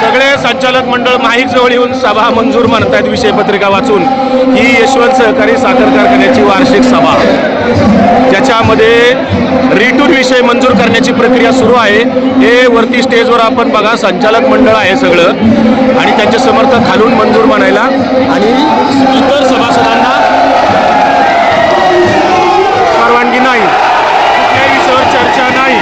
सगळे संचालक मंडळ माहीक जवळ येऊन सभा मंजूर म्हणतायत विषय पत्रिका वाचून. ही यशवंत सहकारी साखर कारखान्याची वार्षिक सभा. ज्याच्यामध्ये रिटून विषय मंजूर करण्याची प्रक्रिया सुरू आहे. हे वरती स्टेजवर आपण बघा संचालक मंडळ आहे सगळं. आणि त्यांचे समर्थक खालून मंजूर म्हणायला. आणि इतर सभासदांना परवानगी नाही कुठल्याही विषयावर चर्चा नाही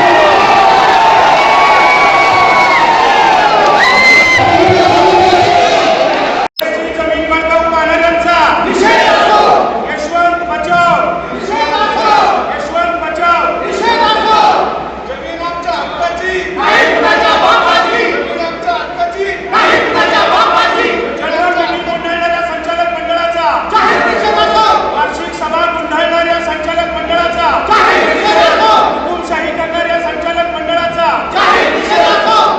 जमीन बांधव पाण्याचा यशवंत बचाव यशवंत बचाव जमीन आमच्या हक्काची जमीन आमच्या हक्काची जनरल मीटिंग गुंडाळणाऱ्या संचालक मंडळाचा वार्षिक सभा गुंडाळणाऱ्या संचालक मंडळाचा हुकुमशाही करणाऱ्या संचालक मंडळाचा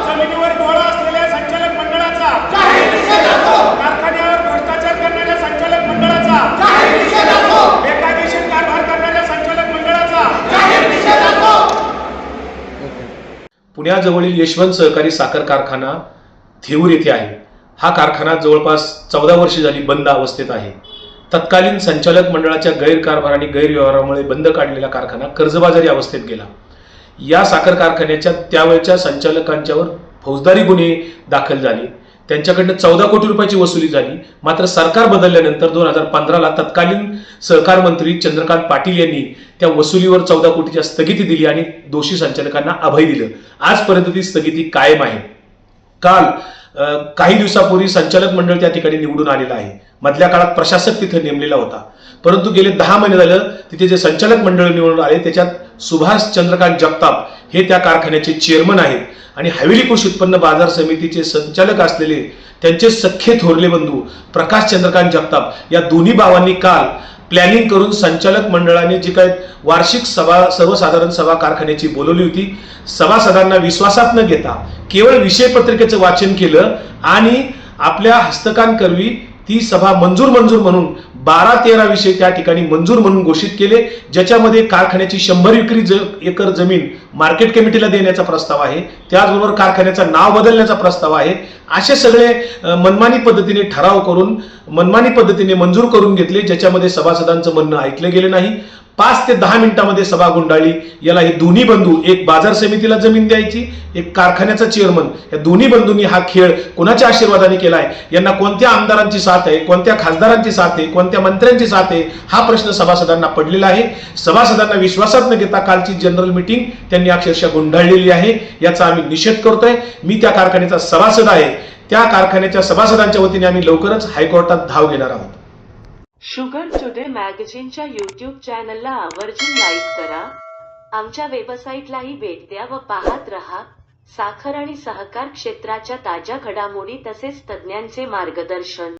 जमिनीवर डोळा असलेल्या संचालक मंडळाचा कारखान्यावर भ्रष्टाचार करणाऱ्या संचालक मंडळाचा बेकायदेशीर कारभार करणाऱ्या संचालक मंडळाचा पुण्याजवळील यशवंत सहकारी साखर कारखाना थेऊर येथे आहे. हा कारखाना जवळपास चौदा वर्षे झाली बंद अवस्थेत आहे. तत्कालीन संचालक मंडळाच्या गैरकारभार आणि गैरव्यवहारामुळे बंद काढलेला कारखाना कर्जबाजारी अवस्थेत गेला. या साखर कारखान्याच्या त्यावेळच्या संचालकांच्यावर फौजदारी गुन्हे दाखल झाले. त्यांच्याकडनं चौदा कोटी रुपयाची वसुली झाली. मात्र सरकार बदलल्यानंतर दोन हजार पंधराला तत्कालीन सहकार मंत्री चंद्रकांत पाटील यांनी त्या वसुलीवर चौदा कोटीच्या स्थगिती दिली आणि दोषी संचालकांना अभय दिलं. आजपर्यंत ती स्थगिती कायम आहे. काल काही दिवसापूर्वी संचालक मंडळ त्या ठिकाणी निवडून आलेलं आहे. मधल्या काळात प्रशासक तिथे नेमलेला होता. परंतु गेले दहा महिने झालं तिथे जे संचालक मंडळ निवडून आले त्याच्यात सुभाष चंद्रकांत जगताप हे त्या कारखान्याचे चेअरमन आहेत. आणि हवेली कृषी उत्पन्न बाजार समितीचे संचालक असलेले त्यांचे सख्खे थोरले बंधू प्रकाश चंद्रकांत जगताप या दोन्ही भावांनी काल प्लॅनिंग करून संचालक मंडळाने जी काय वार्षिक सभा सर्वसाधारण सभा कारखान्याची बोलवली होती सभासदांना विश्वासात न घेता केवळ विषय पत्रिकेचं वाचन केलं आणि आपल्या हस्तकांकरवी ती सभा मंजूर मंजूर म्हणून बारा तेरा विषय त्या ठिकाणी मंजूर म्हणून घोषित केले ज्याच्यामध्ये कारखान्याची शंभर विक्री ज एकर जमीन मार्केट कमिटीला देण्याचा प्रस्ताव आहे त्याचबरोबर कारखान्याचं नाव बदलण्याचा प्रस्ताव आहे. असे सगळे मनमानी पद्धतीने ठराव करून मनमानी पद्धतीने मंजूर करून घेतले ज्याच्यामध्ये सभासदांचं म्हणणं ऐकलं गेलं नाही. पाच ते दहा मिनिटामध्ये सभा गुंडाळली. याला हे दोन्ही बंधू एक बाजार समितीला जमीन द्यायची एक कारखान्याचा चेअरमन या दोन्ही बंधूंनी हा खेळ कोणाच्या आशीर्वादाने केलाय? यांना कोणत्या आमदारांची साथ आहे? कोणत्या खासदारांची साथ आहे? कोणत्या मंत्र्यांची साथ आहे? हा प्रश्न सभासदांना पडलेला आहे. सभासदांना विश्वासात न घेता कालची जनरल मिटिंग त्यांनी अक्षरशः गुंडाळलेली आहे. याचा आम्ही निषेध करतोय. मी त्या कारखान्याचा सभासद आहे. त्या कारखान्याच्या सभासदांच्या वतीने आम्ही लवकरच हायकोर्टात धाव घेणार आहोत. शुगर टुडे मॅगझिनच्या यूट्यूब चॅनलला आवर्जून लाईक करा. आमच्या वेबसाईटलाही भेट द्या व पाहत रहा. साखर आणि सहकार क्षेत्राच्या ताज्या घडामोडी तसेच तज्ज्ञांचे मार्गदर्शन.